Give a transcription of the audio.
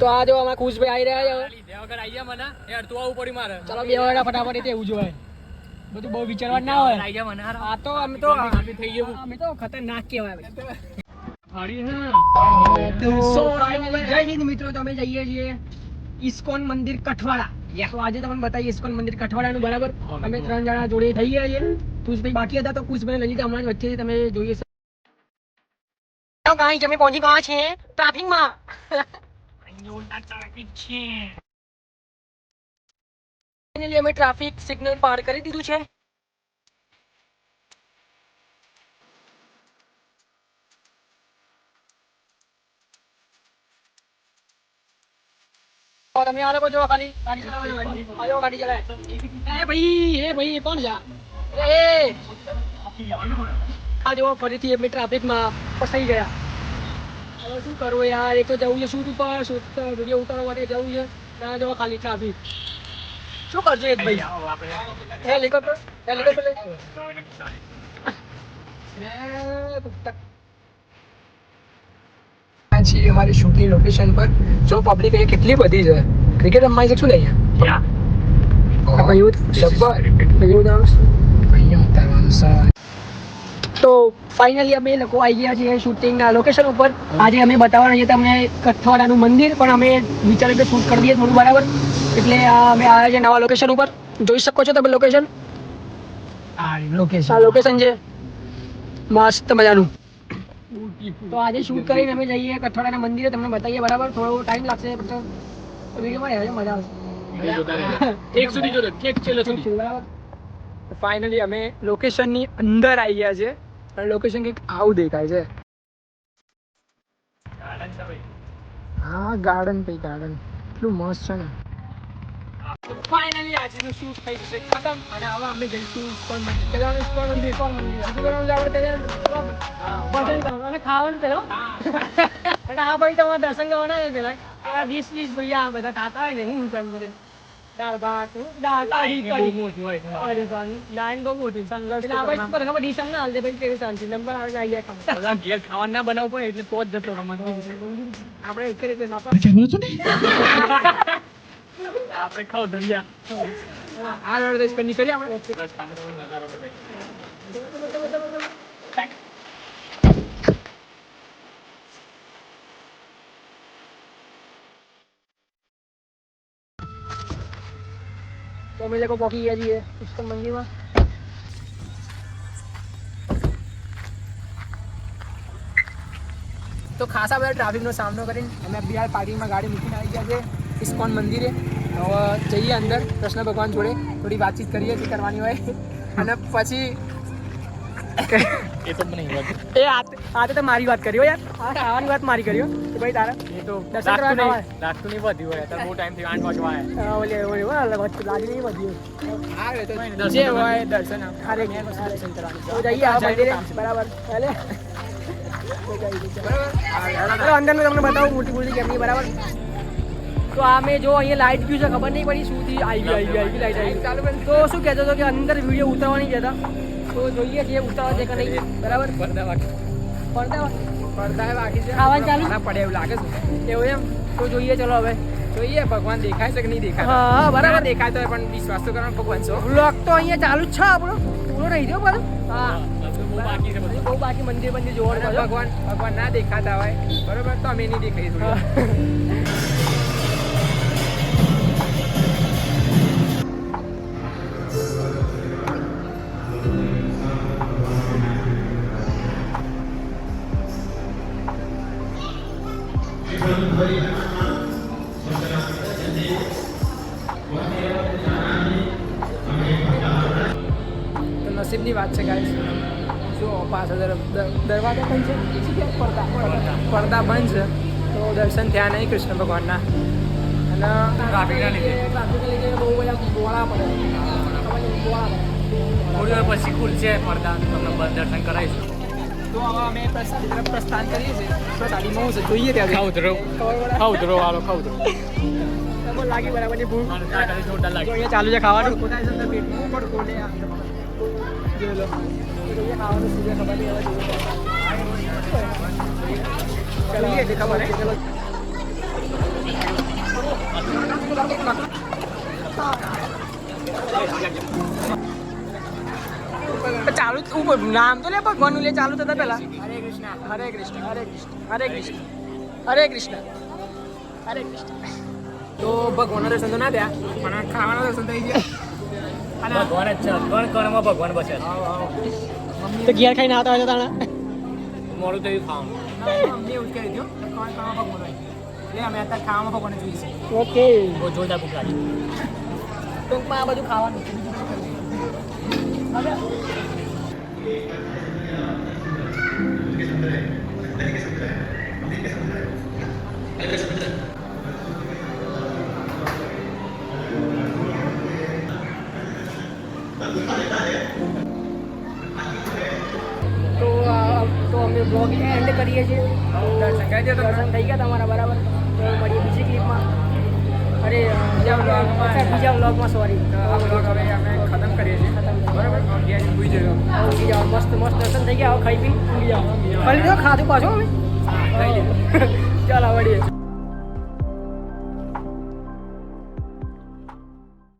તો આ જો અમારા ખુશભાઈ આવી રહ્યા છે વગર મને. એ તું આવું પડી મારે. ચલો બે વાળા ફટાફટ એવું જોવાય બધું બહુ વિચારવા ના હોય. મને. આ તો અમે તો થઈ ગયું. અમે તો ખતરનાક કહેવાય ફાડી હે. સો જય હિન્દ મિત્રો તો અમે જઈએ છીએ ઇસ્કોન મંદિર કઠવાડા. તો આજે તમને બતાવીએ ઇસ્કોન મંદિર કઠવાડાનું બરાબર? અમે ત્રણ જણા જોડે થઈ ગયા છીએ. કુશભાઈ બાકી હતા તો કુશભાઈ લલિતા હમણાં વચ્ચે તમે જોઈએ ગાઈ તમે પહોંચી ગયા છે ટ્રાફિકમાં. Finally અમે ટ્રાફિક સિગ્નલ પાર કરી દીધું છે और તમે આ લોકો જો ખાલી ગાડી ચલાવો છો ગાડી. આયો ગાડી ચલાવે એ ભાઈ એ ભાઈ એ કોણ છે આ? એ આ જો ફરીથી અમે ટ્રાફિકમાં ફસાઈ ગયા હવે શું કરવું યાર એક તો જવું છે શૂટ ઉપર શૂટ વીડિયો ઉતારવા માટે જવું છે ના જો ખાલી ટ્રાફિક શું કરજો એક ભાઈ? હેલિકોપ્ટર હેલિકોપ્ટર લે. એ પુસ્તક. આ છીએ અમારી શૂટિંગ લોકેશન પર જો પબ્લિક અહીંયા કેટલી બધી છે. ક્રિકેટ રમવા શકશું ને અહીંયા? આ ભાઈઓ જબ્બર. ભાઈઓ નામ અહીંયા ઉતારવાનું છે. તો ફાઇનલી અમે લોકો આવી ગયા છીએ શૂટિંગના લોકેશન ઉપર. આજે અમે બતાવવાના છીએ તમને કઠવાડાનું મંદિર પણ અમે વિચાર્યું કે શૂટ કરી દઈએ થોડું બરાબર. એટલે આ અમે આવ્યા છીએ નવા લોકેશન ઉપર. જોઈ શકો છો તમે લોકેશન આ લોકેશન લોકેશન છે. મસ્ત મજાનું. તો આજે શૂટ કરીને અમે જઈએ કઠવાડાના મંદિરે તમને બતાવીએ બરાબર. થોડો ટાઈમ લાગશે પણ વિડીયોમાં મજા આવશે. એક સુધી જો એક છેલ્લે સુધી. બરાબર. ફાઇનલી અમે લોકેશનની અંદર આવી ગયા છે અને લોકેશન કંઈક આવું દેખાય છે. હા ગાર્ડન ભાઈ ગાર્ડન એટલું મસ્ત છે ને. ફાઇનલી આજનું શૂટ થઈ જશે ખતમ. અને હવે અમે જઈશું ઇસ્કોન મંદિર. પેલાનું ઇસ્કોન મંદિર. ઇસ્કોન મંદિર. હજુ કરવાનું આપણે તેને અને ખાવાનું પેલો અને આ ભાઈ તમારે દર્શન કરવાના છે પેલા. વીસ ડીશ ભાઈ આ બધા ખાતા હોય ને હું કરે દાળ ભાત દાળ કઢી કઢી અરે સાની લાઈન બહુ મોટી સંઘર્ષ એટલે આ પર ખબર ડીશ અમને હાલ દે ભાઈ કેવી શાંતિ નંબર આવે ગયા ખાવા ઘેર ખાવાનું ના બનાવવું પડે એટલે તો જ જતો રમત આપણે એક રીતે ના પાડે. આપણે ખાવ ધંધ્યા આ પર નીકળીએ આપણે તો અમે લોકો પહોંચી ગયા છીએ ઇસ્કોન મંદિરમાં તો ખાસા બધા ટ્રાફિકનો સામનો કરીને અમે બિહાર પાર્કિંગમાં ગાડી મૂકીને આવી ગયા છે ઇસ્કોન મંદિરે હવે જઈએ અંદર કૃષ્ણ ભગવાન જોડે થોડી વાતચીત કરીએ જે કરવાની હોય અને પછી એ તો મને વાત એ આ આ તો મારી વાત કરી હો યાર આ ખાવાની વાત મારી કરી હો કે ભાઈ તારા એ તો દર્શન કરવા લાગતું ખાવાય. નહીં લાગતું નહીં વધ્યું હોય અત્યારે બહુ ટાઈમથી આઠ વાગવા આવ્યા અ, ઓલે ઓલે ઓલે અલગ વસ્તુ લાગી નહીં બધી આવે તો દર્શન જે કરવાનું. હોય દર્શન આમ. અરે મેં કશું દર્શન કરવાનું તો જઈએ આ મંદિરે બરાબર ચાલે બરાબર અંદરનું તમને બતાવું મોટી મોટી કેમની બરાબર તો આ મેં જો અહીંયા લાઈટ ગયું છે ખબર નહીં પડી શું થી આવી આવી આવી લાઈટ આવી ચાલુ તો શું કહેતો હતો કે અંદર વીડિયો ઉતારવાની કહેતા તો જોઈએ છીએ ઉતારવા છે કે નહીં. બરાબર? પડદા વાગી. પડદા પડદા બાકી છે. ચાલુ? ના પડે એવું લાગે છે. એવું એમ? તો જોઈએ ચલો હવે. જોઈએ ભગવાન દેખાય છે કે નહીં દેખાય હા બરાબર. દેખાય તો પણ વિશ્વાસ તો કરવાનો ભગવાન છો. બ્લોક તો અહીંયા ચાલુ જ છે આપણો. પૂરો રહી ગયો બધું? હા. બાકી છે બધું. બહુ બાકી મંદિર મંદિર જોવાનું ભગવાન ભગવાન ના દેખાતા હોય. બરોબર? તો અમે નહીં દેખાઈ નસીબની વાત છે ગાઈસ જો પાંચ હજાર દર- દરવાજો બંધ છે? પડદા. બંધ છે. તો દર્શન થયા નહીં કૃષ્ણ ભગવાનના. અને ટ્રાફિકના લીધે. ટ્રાફિકના લીધે બહુ બધા બોળા પડે. ખબર નહીં, બોળા પડે. થોડી વાર પછી ખુલશે પડદા. તમને બંધ દર્શન કરાવીશું. તો હવે અમે પ્રસ્થાન કરીએ છીએ. પ્રસાદીમાં હું છે. જોઈએ ત્યાં ખાવ ધરો ખાવ ધરો હાલો ખાવ ધરો ભૂખ. લાગે. ચાલુ છે ખાવાનું. ચાલો, ઉપર નામ તો લે ભગવાનનું લે ચાલુ થતા પેલા હરે કૃષ્ણ. હરે કૃષ્ણ. હરે કૃષ્ણ. હરે કૃષ્ણ. હરે કૃષ્ણ. હરે કૃષ્ણ. તો ભગવાનના દર્શન તો ના થયા પણ ખાવાના દર્શન થઈ ગયા. ભગવાન જ છે. કણ કણમાં ભગવાન બસે. તો ઘેર ખાઈને આવતા હોય તો તાણા? મોડું થયું ખાવાનું. અમને એવું કહી દીધું ખાવા ખાવા ભગવાન હોય. એટલે અમે અત્યારે ખાવામાં ભગવાન જોઈએ છે ઓકે. બહુ જોરદાર ભૂખ લાગી. ટૂંકમાં આ બધું ખાવાનું અમે બ્લોગ એન્ડ કરીએ છીએ. દર્શન થઈ ગયા તમારા બરાબર. તો મળીએ બીજી ક્લિપમાં અરે બીજા બ્લોગમાં બીજા બ્લોગમાં સોરી vlog હવે અમે ખતમ કરીએ છીએ. બરાબર? ભૂઈ જજો. ઊંઘી જાઓ. મસ્ત મસ્ત દર્શન થઈ ગયા. હવે ખાઈ પી. ઊંઘી જાઓ. ખાધું પાછું? અમે ચાલો વળીએ